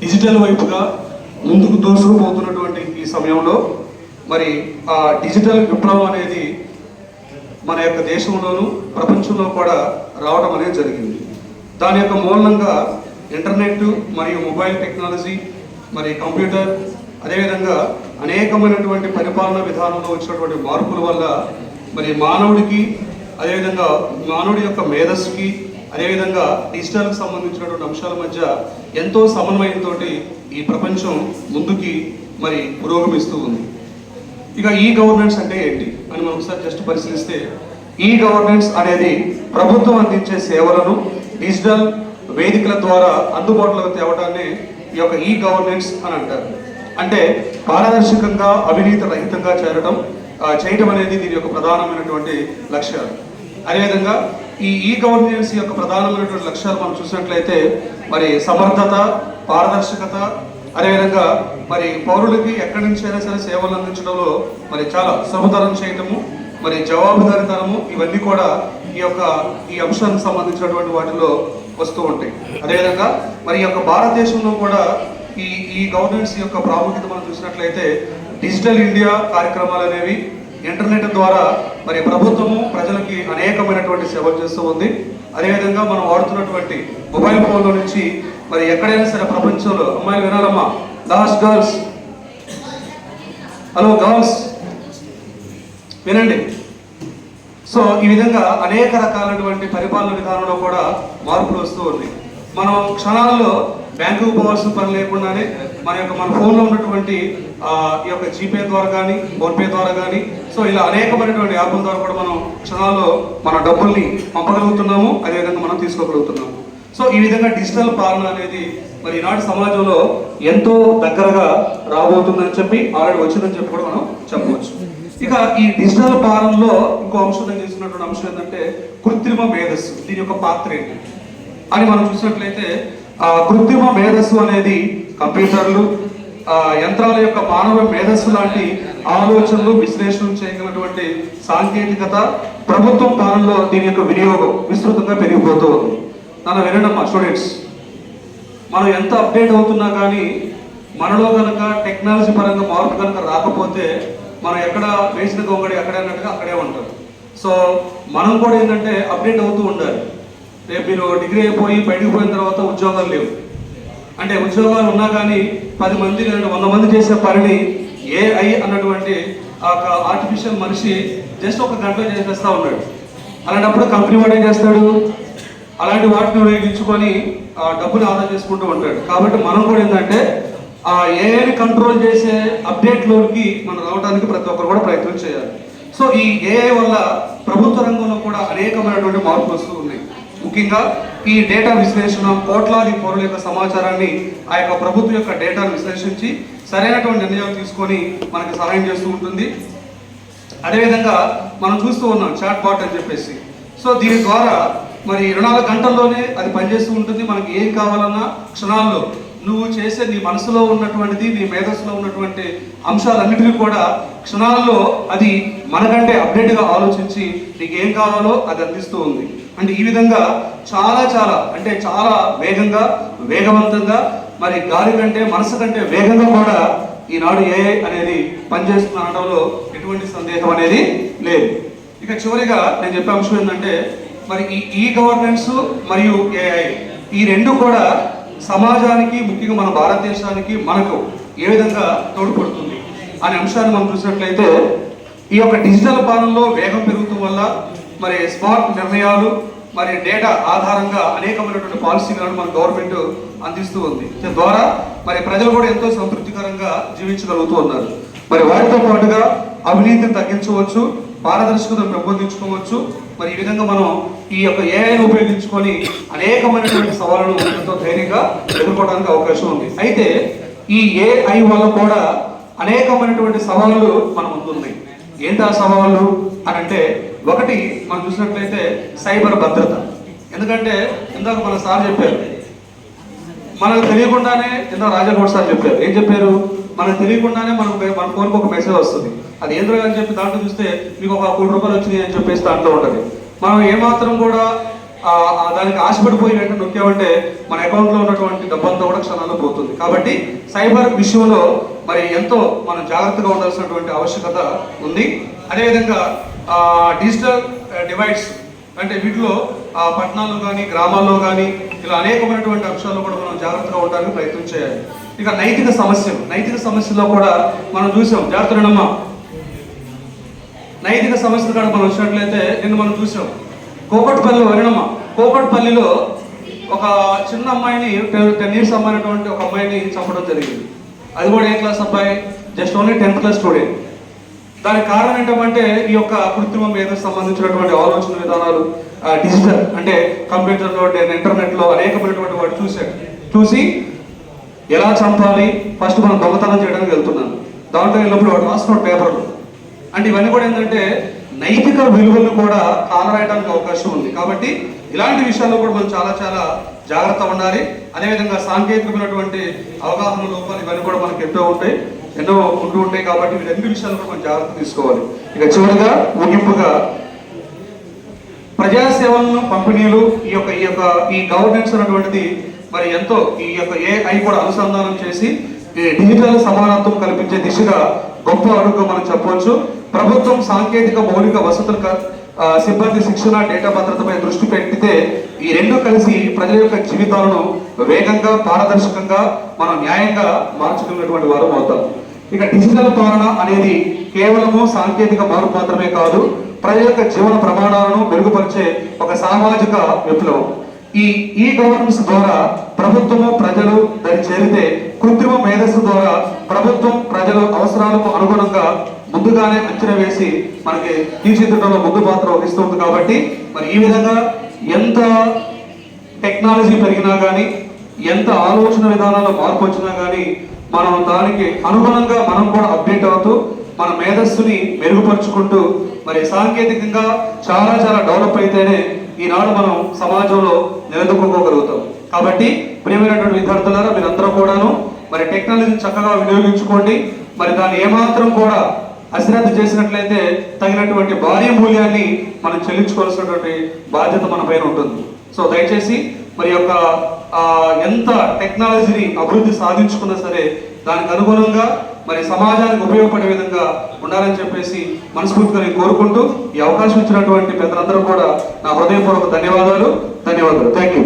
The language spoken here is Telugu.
డిజిటల్ వైపుగా ముందుకు దూసుకుపోతున్నటువంటి ఈ సమయంలో మరి ఆ డిజిటల్ విప్లవం అనేది మన యొక్క దేశంలోనూ ప్రపంచంలో కూడా రావడం అనేది జరిగింది. దాని యొక్క మూలంగా ఇంటర్నెట్ మరియు మొబైల్ టెక్నాలజీ మరి కంప్యూటర్ అదేవిధంగా అనేకమైనటువంటి పరిపాలన విధానంలో వచ్చినటువంటి మార్పుల వల్ల మరి మానవుడికి అదేవిధంగా మానవుడి యొక్క మేధస్సుకి అదేవిధంగా డిజిటల్కి సంబంధించినటువంటి అంశాల మధ్య ఎంతో సమన్వయంతో ఈ ప్రపంచం ముందుకి మరి పురోగమిస్తూ ఉంది. ఇక ఈ గవర్నెన్స్ అంటే ఏంటి? అని మనం ఒకసారి జస్ట్ పరిశీలిస్తే ఈ గవర్నెన్స్ అనేది ప్రభుత్వం అందించే సేవలను డిజిటల్ వేదికల ద్వారా అందుబాటులోకి తేవడాన్ని ఈ యొక్క ఈ గవర్నెన్స్ అని అంటారు. అంటే పారదర్శకంగా అవినీతి రహితంగా చేరడం చేయటం అనేది దీని యొక్క ప్రధానమైనటువంటి లక్ష్యాలు. అదేవిధంగా ఈ ఈ గవర్నెన్స్ యొక్క ప్రధానమైనటువంటి లక్ష్యాలు మనం చూసినట్లయితే మరి సమర్థత పారదర్శకత అదేవిధంగా మరి పౌరులకి ఎక్కడి నుంచైనా సరే సేవలు అందించడంలో మరి చాలా సులభతరం చేయటము మరి జవాబుదారితనము ఇవన్నీ కూడా ఈ యొక్క ఈ అంశానికి సంబంధించినటువంటి వాటిలో వస్తూ ఉంటాయి. అదేవిధంగా మరి యొక్క భారతదేశంలో కూడా ఈ ఈ గవర్నెన్స్ యొక్క ప్రాముఖ్యత మనం చూసినట్లయితే డిజిటల్ ఇండియా కార్యక్రమాలు అనేవి ఇంటర్నెట్ ద్వారా మరి ప్రభుత్వము ప్రజలకి అనేకమైనటువంటి సేవలు చేస్తూ ఉంది. అదేవిధంగా మనం వాడుతున్నటువంటి మొబైల్ ఫోన్ల నుంచి మరి ఎక్కడైనా సరే ప్రపంచంలో అమ్మాయిలు వినాలమ్మా లాస్ట్ గర్ల్స్. Hello girls. వినండి. సో ఈ విధంగా అనేక రకాలైనటువంటి పరిపాలన విధానంలో కూడా మార్పులు వస్తూ ఉన్నాయి. మనం క్షణాల్లో బ్యాంకుకు పోవాల్సిన పని లేకుండానే మన యొక్క మన ఫోన్లో ఉన్నటువంటి ఈ యొక్క జీపే ద్వారా కానీ ఫోన్పే ద్వారా కానీ సో ఇలా అనేకమైనటువంటి యాప్ల ద్వారా కూడా మనం క్షణాల్లో మన డబ్బుల్ని పంపగలుగుతున్నాము అదేవిధంగా మనం తీసుకోగలుగుతున్నాము. సో ఈ విధంగా డిజిటల్ పాలన అనేది మరి ఈనాటి సమాజంలో ఎంతో దగ్గరగా రాబోతుందని చెప్పి ఆల్రెడీ వచ్చిందని చెప్పి కూడా మనం చెప్పవచ్చు. ఇక ఈ డిజిటల్ పాలనలో ఇంకో అంశం చేసినటువంటి అంశం ఏంటంటే కృత్రిమ మేధస్సు దీని యొక్క పాత్ర ఏంటి? అని మనం చూసినట్లయితే ఆ కృత్రిమ మేధస్సు అనేది కంప్యూటర్లు యంత్రాల యొక్క మానవ మేధస్సు లాంటి ఆలోచనలు విశ్లేషణలు చేయగలటువంటి సాంకేతికత ప్రభుత్వం పాలనలో దీని యొక్క వినియోగం విస్తృతంగా పెరిగిపోతూ ఉంది. నన్ను వినడమ్మా స్టూడెంట్స్. మనం ఎంత అప్డేట్ అవుతున్నా కానీ మనలో కనుక టెక్నాలజీ పరంగా మార్పు కనుక రాకపోతే మనం ఎక్కడ వేసిన గొంగడి ఎక్కడే అన్నట్టుగా అక్కడే ఉంటాం. సో మనం కూడా ఏంటంటే అప్డేట్ అవుతూ ఉండాలి. రేపు మీరు డిగ్రీ అయిపోయి బయటకు పోయిన తర్వాత ఉద్యోగాలు లేవు. అంటే ఉద్యోగాలు ఉన్నా కానీ పది మంది లేదా వంద మంది చేసే పనిని ఏఐ అన్నటువంటి ఆ ఒక ఆర్టిఫిషియల్ మనిషి జస్ట్ ఒక గంట చేసేస్తా ఉన్నాడు. అలాంటప్పుడు కంపెనీ వాడు ఏం చేస్తాడు? అలాంటి వాటిని ఉపయోగించుకొని ఆ, డబ్బులు ఆదా చేసుకుంటూ ఉంటాడు. కాబట్టి మనం కూడా ఏంటంటే ఆ ఏఐని కంట్రోల్ చేసే అప్డేట్లోకి మనం రావడానికి ప్రతి ఒక్కరు కూడా ప్రయత్నం చేయాలి. సో ఈ ఏఐ వల్ల ప్రభుత్వ రంగంలో కూడా అనేకమైనటువంటి మార్పులు వస్తూ ఉన్నాయి. ముఖ్యంగా ఈ డేటా విశ్లేషణ కోట్లాది పౌరుల యొక్క సమాచారాన్ని ఆ యొక్క ప్రభుత్వం యొక్క డేటాను విశ్లేషించి సరైనటువంటి నిర్ణయం తీసుకొని మనకి సహాయం చేస్తూ ఉంటుంది. అదేవిధంగా మనం చూస్తూ ఉన్నాం చాట్ బాట్ అని చెప్పేసి. సో దీని ద్వారా మరి ఇరవై నాలుగు గంటల్లోనే అది పనిచేస్తూ ఉంటుంది. మనకి ఏం కావాలన్నా క్షణాల్లో నువ్వు చేసే నీ మనసులో ఉన్నటువంటిది నీ మేధస్సులో ఉన్నటువంటి అంశాలన్నిటినీ కూడా క్షణాల్లో అది మనకంటే అప్డేట్గా ఆలోచించి నీకు ఏం కావాలో అది అందిస్తూ ఉంది. అంటే ఈ విధంగా చాలా చాలా అంటే చాలా వేగంగా వేగవంతంగా మరి గాలి కంటే మనసు కంటే వేగంగా కూడా ఈనాడు ఏఐ అనేది పనిచేస్తుంది అనడంలో ఎటువంటి సందేహం అనేది లేదు. ఇక చివరిగా నేను చెప్పే అంశం ఏంటంటే మరి ఈ ఈ గవర్నెన్స్ మరియు ఏఐ ఈ రెండు కూడా సమాజానికి ముఖ్యంగా మన భారతదేశానికి మనకు ఏ విధంగా తోడ్పడుతుంది అనే అంశాన్ని మనం చూసినట్లయితే ఈ యొక్క డిజిటల్ పాలనలో వేగం పెరుగుతూ వల్ల మరి స్మార్ట్ నిర్ణయాలు మరి డేటా ఆధారంగా అనేకమైనటువంటి పాలసీలను మన గవర్నమెంట్ అందిస్తూ ఉంది. ద్వారా మరి ప్రజలు కూడా ఎంతో సంతృప్తికరంగా జీవించగలుగుతూ ఉన్నారు. మరి వారితో పాటుగా అవినీతిని తగ్గించవచ్చు పారదర్శకతను పెంపొందించుకోవచ్చు. మరి ఈ విధంగా మనం ఈ యొక్క ఏఐని ఉపయోగించుకొని అనేకమైనటువంటి సవాళ్ళను ఎంతో ధైర్యంగా ఎదుర్కోవడానికి అవకాశం ఉంది. అయితే ఈ ఏఐ వల్ల కూడా అనేకమైనటువంటి సవాళ్ళు మన ముందున్నాయి. ఏంటి ఆ సవాళ్ళు అని అంటే ఒకటి మనం చూసినట్లయితే సైబర్ భద్రత. ఎందుకంటే ఇందాక మన సార్ చెప్పారు మనకు తెలియకుండానే ఇందాక రాజగౌడ్ సార్ చెప్పారు. ఏం చెప్పారు? మనకు తెలియకుండానే మనకు మన ఫోన్కి ఒక మెసేజ్ వస్తుంది. అది ఏంద్ర అని చెప్పి దాంట్లో చూస్తే మీకు ఒక కోటి రూపాయలు వచ్చినాయి అని చెప్పేసి దాంట్లో ఉంటుంది. మనం ఏమాత్రం కూడా దానికి ఆశపడిపోయి వెంటనే నొక్కామంటే మన అకౌంట్లో ఉన్నటువంటి డబ్బంతా కూడా క్షణాల్లో పోతుంది. కాబట్టి సైబర్ విషయంలో మరి ఎంతో మనం జాగ్రత్తగా ఉండాల్సినటువంటి ఆవశ్యకత ఉంది. అదేవిధంగా డిజిటల్ డివైడ్స్ అంటే వీటిలో పట్టణాల్లో కానీ గ్రామాల్లో కానీ ఇలా అనేకమైనటువంటి అంశాల్లో కూడా మనం జాగ్రత్తగా ఉండడానికి ప్రయత్నం చేయాలి. ఇక నైతిక సమస్యలు. నైతిక సమస్యల్లో కూడా మనం చూసాం. జాగ్రత్త నైతిక సమస్యలు కూడా మనం వచ్చినట్లయితే నిన్న మనం చూసాం. కోకట్పల్లి వరిణమ్మ కోకట్పల్లిలో ఒక చిన్న అమ్మాయిని టెన్ ఇయర్స్ అమ్మాయినటువంటి ఒక అమ్మాయిని చంపడం జరిగింది. అది కూడా ఏ క్లాస్ అబ్బాయి? Just only tenth class student. దానికి కారణం ఏంటంటే ఈ యొక్క కృత్రిమ మీద సంబంధించినటువంటి ఆలోచన విధానాలు డిజిటల్ అంటే కంప్యూటర్లో ఇంటర్నెట్లో అనేకమైనటువంటి వాడు చూశాడు చూసి ఎలా చంపాలి? ఫస్ట్ మనం దొంగతనం చేయడానికి వెళ్తున్నాను. దాంట్లో వెళ్ళినప్పుడు వాడు రాసుకున్న పేపర్లు. అంటే ఇవన్నీ కూడా ఏంటంటే నైతిక విలువలను కూడా కాలరాయడానికి అవకాశం ఉంది. కాబట్టి ఇలాంటి విషయాల్లో కూడా మనం చాలా చాలా జాగ్రత్త ఉండాలి. అదేవిధంగా సాంకేతికమైనటువంటి అవగాహన లోపాలు ఇవన్నీ కూడా మనకి ఎంతో ఉంటాయి. ఎన్నో ఉంటూ ఉంటాయి కాబట్టి ఈ విషయాలు కూడా జాగ్రత్త తీసుకోవాలి. ఇక చివరిగా ముగింపుగా ప్రజాసేవలను పంపిణీలు ఈ యొక్క ఈ యొక్క ఈ గవర్నెన్స్ అనేటువంటిది మరి ఎంతో ఈ యొక్క ఏఐ కూడా అనుసంధానం చేసి డిజిటల్ సమానత్వం కల్పించే దిశగా గొప్ప అడుగు మనం చెప్పవచ్చు. ప్రభుత్వం సాంకేతిక మౌలిక వసతుల సిబ్బంది శిక్షణ డేటా భద్రతపై దృష్టి పెట్టితే ఈ రెండు కలిసి ప్రజల యొక్క జీవితాలను వేగంగా పారదర్శకంగా మనం న్యాయంగా మార్చుకున్నటువంటి వారు అవుతాం. ఇక డిజిటల్ పాలన అనేది కేవలము సాంకేతిక మార్పు మాత్రమే కాదు ప్రజల యొక్క జీవన ప్రమాణాలను మెరుగుపరిచే ఒక సామాజిక విప్లవం. ఈ ఈ గవర్నెన్స్ ద్వారా ప్రభుత్వము ప్రజలు దాన్ని చేరితే కృత్రిమ మేధస్సు ద్వారా ప్రభుత్వం ప్రజల అవసరాలకు అనుగుణంగా ముందుగానే అంచనా వేసి మనకి తీర్చిదిద్దడంలో ముందు పాత్ర వహిస్తుంది కాబట్టి మరి ఈ విధంగా ఎంత టెక్నాలజీ పెరిగినా కానీ ఎంత ఆలోచన విధానాల్లో మార్పు వచ్చినా కానీ మనం దానికి అనుగుణంగా మనం కూడా అప్డేట్ అవుతూ మన మేధస్సుని మెరుగుపరుచుకుంటూ మరి సాంకేతికంగా చాలా చాలా డెవలప్ అయితేనే ఈనాడు మనం సమాజంలో నిలదొక్కుకోగలుగుతాం. కాబట్టి ప్రియమైనటువంటి విద్యార్థులారా మీరందరూ కూడాను మరి టెక్నాలజీని చక్కగా వినియోగించుకోండి. మరి దాన్ని ఏమాత్రం కూడా అశ్రద్ధ చేసినట్లయితే తగినటువంటి భారీ మూల్యాన్ని మనం చెల్లించుకోవాల్సినటువంటి బాధ్యత మన పైన ఉంటుంది. సో దయచేసి మరి యొక్క ఎంత టెక్నాలజీని అభివృద్ధి సాధించుకున్నా సరే దానికి అనుగుణంగా మరి సమాజానికి ఉపయోగపడే విధంగా ఉండాలని చెప్పేసి మనస్ఫూర్తిగా నేను కోరుకుంటూ ఈ అవకాశం ఇచ్చినటువంటి పెద్దలందరూ కూడా నా హృదయపూర్వక ధన్యవాదాలు. ధన్యవాదాలు. Thank you